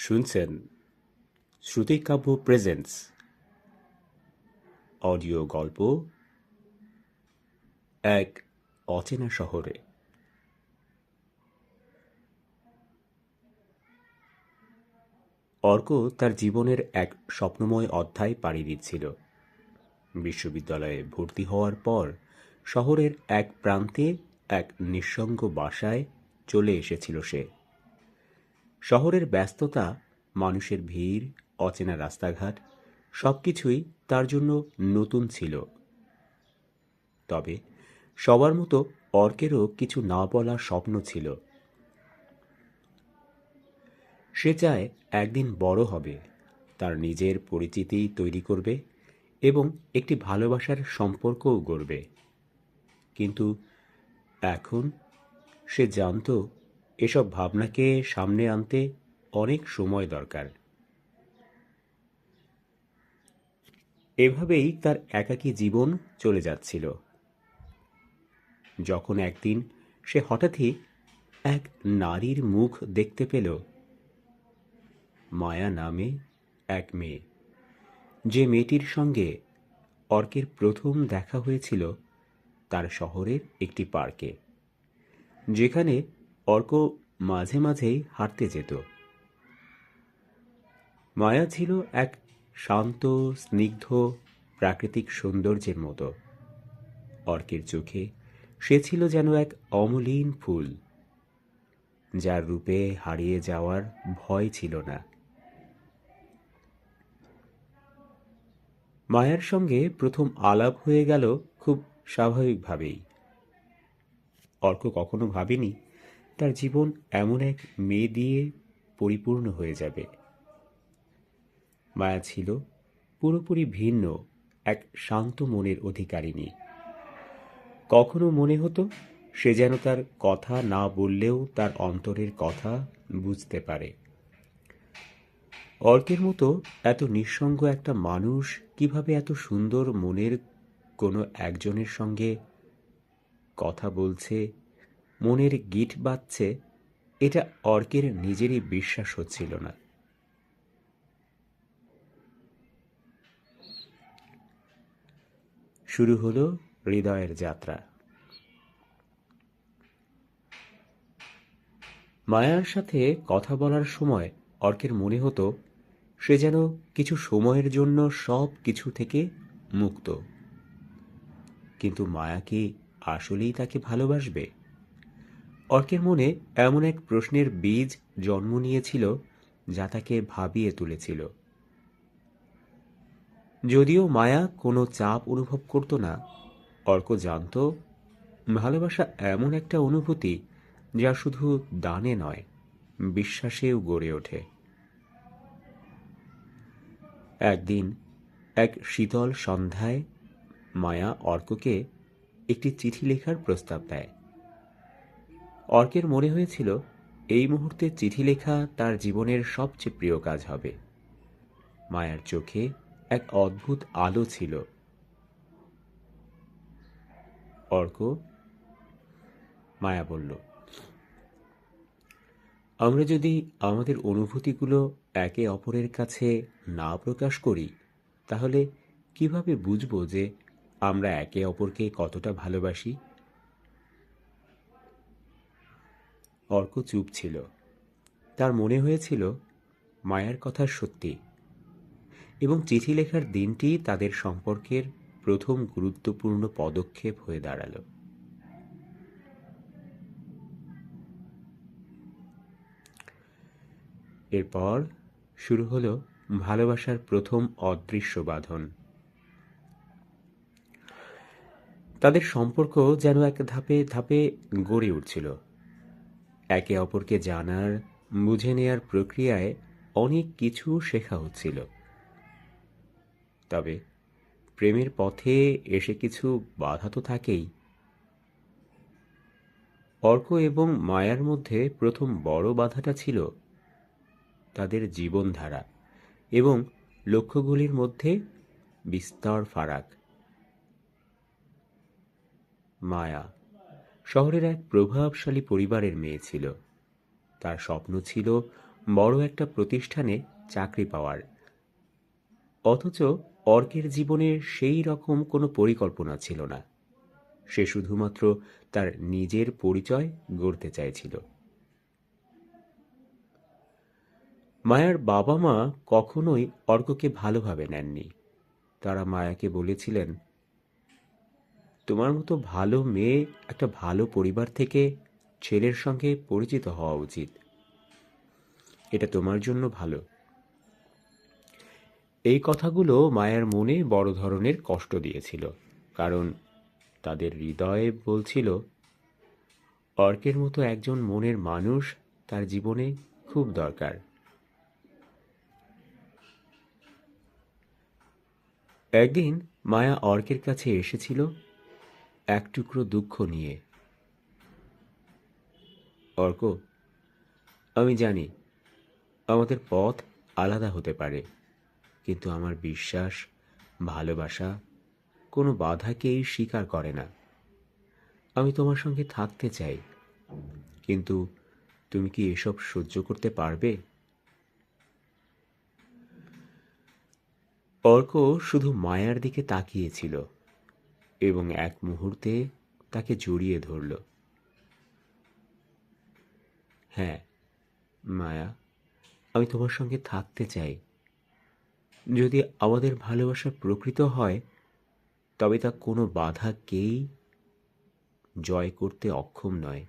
শুনছেন শ্রুতিকাব্য presents audio গল্প এক অচেনা শহরে অর্ক তার জীবনের এক স্বপ্নময় অধ্যায় পাড়ি দিচ্ছিল। বিশ্ববিদ্যালয়ে ভর্তি হওয়ার পর শহরের এক প্রান্তে এক নিঃসঙ্গ বাসায় চলে এসেছিল সে। শহরের ব্যস্ততা, মানুষের ভিড়, অচেনা রাস্তাঘাট সব কিছুই তার জন্য নতুন ছিল। তবে সবার মতো অর্কেরও কিছু না বলা স্বপ্ন ছিল। সে চায় একদিন বড় হবে, তার নিজের পরিচিতি তৈরি করবে এবং একটি ভালোবাসার সম্পর্কও গড়বে। কিন্তু এখন সে জানত এসব ভাবনাকে সামনে আনতে অনেক সময় দরকার। এভাবেই তার একাকী জীবন চলে যাচ্ছিল। যখন একদিন সে হঠাৎই এক নারীর মুখ দেখতে পেল, মায়া নামে এক মেয়ে, যে মেয়েটির সঙ্গে অর্কের প্রথম দেখা হয়েছিল তার শহরের একটি পার্কে, যেখানে অর্ক মাঝে মাঝেই হাঁটতে যেত। মায়া ছিল এক শান্ত, স্নিগ্ধ, প্রাকৃতিক সৌন্দর্যের মতো। অর্কের চোখে সে ছিল যেন এক অমলিন ফুল, যার রূপে হারিয়ে যাওয়ার ভয় ছিল না। মায়ার সঙ্গে প্রথম আলাপ হয়ে গেল খুব স্বাভাবিকভাবেই। অর্ক কখনো ভাবেনি তার জীবন এমন এক মেয়ে দিয়ে পরিপূর্ণ হয়ে যাবে। মায়া ছিল পুরোপুরি ভিন্ন এক শান্ত মনের অধিকারিণী। কখনো মনে হতো সে যেন তার কথা না বললেও তার অন্তরের কথা বুঝতে পারে। অর্কের মতো এত নিঃসঙ্গ একটা মানুষ কীভাবে এত সুন্দর মনের কোনো একজনের সঙ্গে কথা বলছে মনের গিট বাজছে এটা অর্কের নিজেরই বিশ্বাস হচ্ছিল না। শুরু হলো হৃদয়ের যাত্রা। মায়ার সাথে কথা বলার সময় অর্কের মনে হতো, সে যেন কিছু সময়ের জন্য সব কিছু থেকে মুক্ত। কিন্তু মায়া কি আসলেই তাকে ভালোবাসবে? অর্কের মনে এমন এক প্রশ্নের বীজ জন্ম নিয়েছিল যা তাকে ভাবিয়ে তুলেছিল। যদিও মায়া কোনো চাপ অনুভব করত না, অর্ক জানত ভালোবাসা এমন একটা অনুভূতি যা শুধু দানে নয়, বিশ্বাসেও গড়ে ওঠে। একদিন এক শীতল সন্ধ্যায় মায়া অর্ককে একটি চিঠি লেখার প্রস্তাব দেয়। অর্কের মনে হয়েছিল, এই মুহূর্তে চিঠি লেখা তার জীবনের সবচেয়ে প্রিয় কাজ হবে। মায়ার চোখে এক অদ্ভুত আলো ছিল। অর্ক, মায়া বলল, আমরা যদি আমাদের অনুভূতিগুলো একে অপরের কাছে না প্রকাশ করি, তাহলে কীভাবে বুঝব যে আমরা একে অপরকে কতটা ভালোবাসি? অর্ক চুপ ছিল। তার মনে হয়েছিল, মায়ার কথা সত্যি এবং চিঠি লেখার দিনটি তাদের সম্পর্কের প্রথম গুরুত্বপূর্ণ পদক্ষেপ হয়ে দাঁড়াল। এরপর শুরু হলো ভালোবাসার প্রথম অদৃশ্য বাঁধন। তাদের সম্পর্ক যেন এক ধাপে ধাপে গড়ে উঠছিল। একে অপরকে জানার, বুঝে নেয়ার প্রক্রিয়ায় অনেক কিছু শেখা হচ্ছিল। তবে প্রেমের পথে এসে কিছু বাধা তো থাকেই। অর্ক এবং মায়ার মধ্যে প্রথম বড় বাধাটা ছিল তাদের জীবনধারা এবং লক্ষ্যগুলির মধ্যে বিস্তর ফারাক। মায়া শহরের এক প্রভাবশালী পরিবারের মেয়ে ছিল। তার স্বপ্ন ছিল বড় একটা প্রতিষ্ঠানে চাকরি পাওয়ার। অথচ অর্কের জীবনের সেই রকম কোনো পরিকল্পনা ছিল না। সে শুধুমাত্র তার নিজের পরিচয় গড়তে চাইছিল। মায়ার বাবা মা কখনোই অর্ককে ভালোভাবে নেননি। তারা মায়াকে বলেছিলেন তোমার মতো ভালো মেয়ে একটা ভালো পরিবার থেকে ছেলের সঙ্গে পরিচিত হওয়া উচিত। এটা তোমার জন্য ভালো। এই কথাগুলো মায়ের মনে বড় ধরনের কষ্ট দিয়েছিল, কারণ তাদের হৃদয়ে বলছিল, অর্কের মতো একজন মনের মানুষ তার জীবনে খুব দরকার। একদিন মায়া অর্কের কাছে এসেছিল এক টুকরো দুঃখ নিয়ে। অর্ক, আমি জানি আমাদের পথ আলাদা হতে পারে, কিন্তু আমার বিশ্বাস, ভালোবাসা কোনো বাধাকেই স্বীকার করে না। আমি তোমার সঙ্গে থাকতে চাই, কিন্তু তুমি কি এসব সহ্য করতে পারবে? অর্ক শুধু মায়ার দিকে তাকিয়েছিল। এবং এক মুহূর্তে তাকে জড়িয়ে ধরল। হ্যাঁ মায়া, আমি তোমার সঙ্গে থাকতে চাই। যদি আমাদের ভালোবাসা প্রকৃত হয়, তবে তা কোনো বাধাকেই জয় করতে অক্ষম নয়।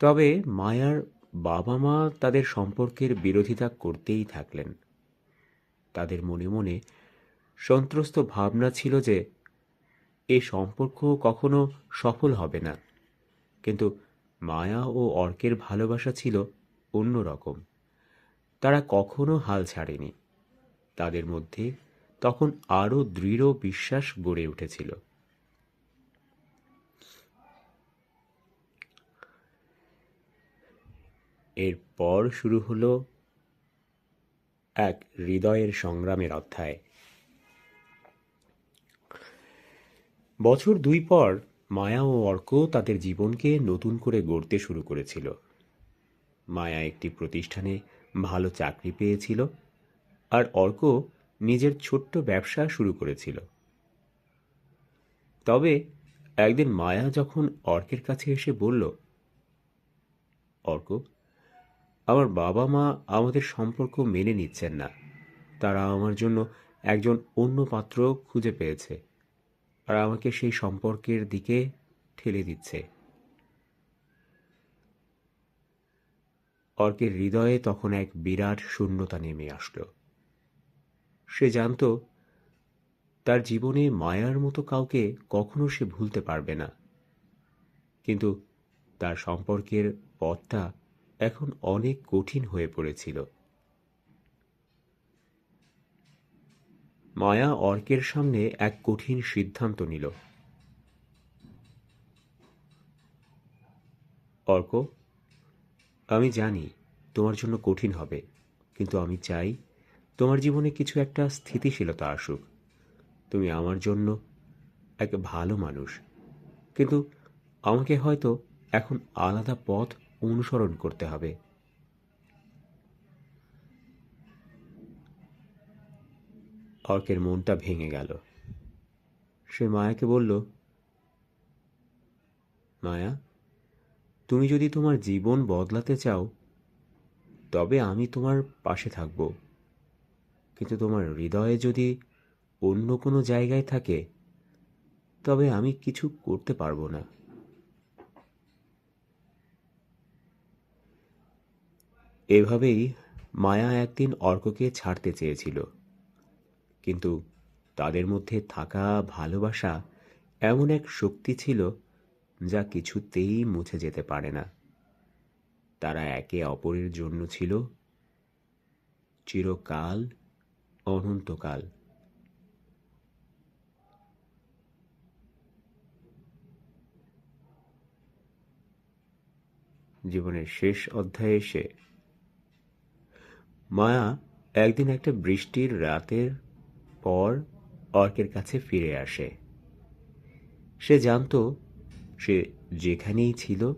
তবে মায়ার বাবা মা তাদের সম্পর্কের বিরোধিতা করতেই থাকলেন। তাদের মনে মনে সন্ত্রস্ত ভাবনা ছিল যে এ সম্পর্ক কখনো সফল হবে না। কিন্তু মায়া ও অর্কের ভালোবাসা ছিল অন্যরকম তারা কখনো হাল ছাড়েনি। তাদের মধ্যে তখন আরও দৃঢ় বিশ্বাস গড়ে উঠেছিল। এরপর শুরু হলো এক হৃদয়ের সংগ্রামের অধ্যায়। বছর দুই পর মায়া ও অর্ক তাদের জীবনকে নতুন করে গড়তে শুরু করেছিল। মায়া একটি প্রতিষ্ঠানে ভালো চাকরি পেয়েছিল আর অর্ক নিজের ছোট্ট ব্যবসা শুরু করেছিল। তবে একদিন মায়া যখন অর্কের কাছে এসে বলল, অর্ক আমার বাবা মা আমাদের সম্পর্ক মেনে নিচ্ছেন না। তারা আমার জন্য একজন অন্য পাত্র খুঁজে পেয়েছে আর আমাকে সেই সম্পর্কের দিকে ঠেলে দিচ্ছে। অর্কের হৃদয়ে তখন এক বিরাট শূন্যতা নেমে আসলো। সে জানত, তার জীবনে মায়ার মতো কাউকে কখনো সে ভুলতে পারবে না। কিন্তু তার সম্পর্কের পথটা এখন অনেক কঠিন হয়ে পড়েছিল। মায়া অর্কের সামনে এক কঠিন সিদ্ধান্ত নিল। অর্ক, আমি জানি তোমার জন্য কঠিন হবে, কিন্তু আমি চাই তোমার জীবনে কিছু একটা স্থিতিশীলতা আসুক। তুমি আমার জন্য এক ভালো মানুষ, কিন্তু আমাকে হয়তো এখন আলাদা পথ অনুসরণ করতে হবে। অর্কের মনটা ভেঙে গেল। সে মায়াকে বলল, মায়া, তুমি যদি তোমার জীবন বদলাতে চাও, তবে আমি তোমার পাশে থাকব। কিন্তু তোমার হৃদয়ে যদি অন্য কোনো জায়গায় থাকে, তবে আমি কিছু করতে পারব না। এভাবেই মায়া একদিন অর্ককে ছাড়তে চেয়েছিল। কিন্তু তাদের মধ্যে থাকা ভালোবাসা এমন এক শক্তি ছিল যা কিছুতেই মুছে যেতে পারে না। তারা একে অপরের জন্য ছিল চিরকাল অনন্তকাল। জীবনের শেষ অধ্যায়ে এসে মায়া একদিন একটা বৃষ্টির রাতের পর অর্কের কাছে ফিরে আসে। সে জানত সে যেখানেই ছিল,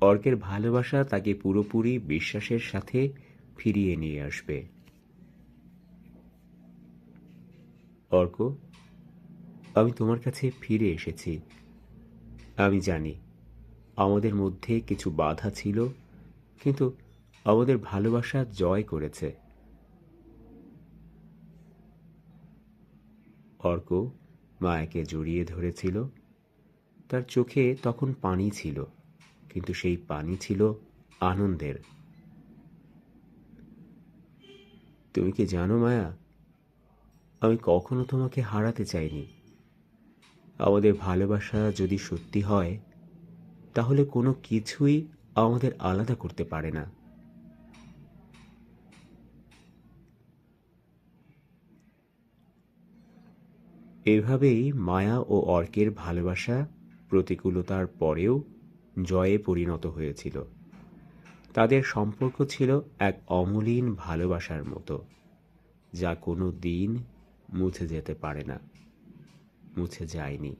অর্কের ভালোবাসা তাকে পুরোপুরি বিশ্বাসের সাথে ফিরিয়ে নিয়ে আসবে। অর্ক, আমি তোমার কাছে ফিরে এসেছি। আমি জানি আমাদের মধ্যে কিছু বাধা ছিল, কিন্তু আমাদের ভালোবাসা জয় করেছে। অর্ক মায়াকে জড়িয়ে ধরেছিল। তার চোখে তখন পানি ছিল, কিন্তু সেই পানি ছিল আনন্দের। তুমি কি জানো মায়া, আমি কখনো তোমাকে হারাতে চাইনি। আমাদের ভালোবাসা যদি সত্যি হয়, তাহলে কোনো কিছুই আমাদের আলাদা করতে পারে না। এভাবেই মায়া ও অর্কের ভালোবাসা প্রতিকূলতার পরেও জয়ে পরিণত হয়েছিল। তাদের সম্পর্ক ছিল এক অমলিন ভালোবাসার মতো, যা কোনো দিন মুছে যেতে পারে না, মুছে যায়নি।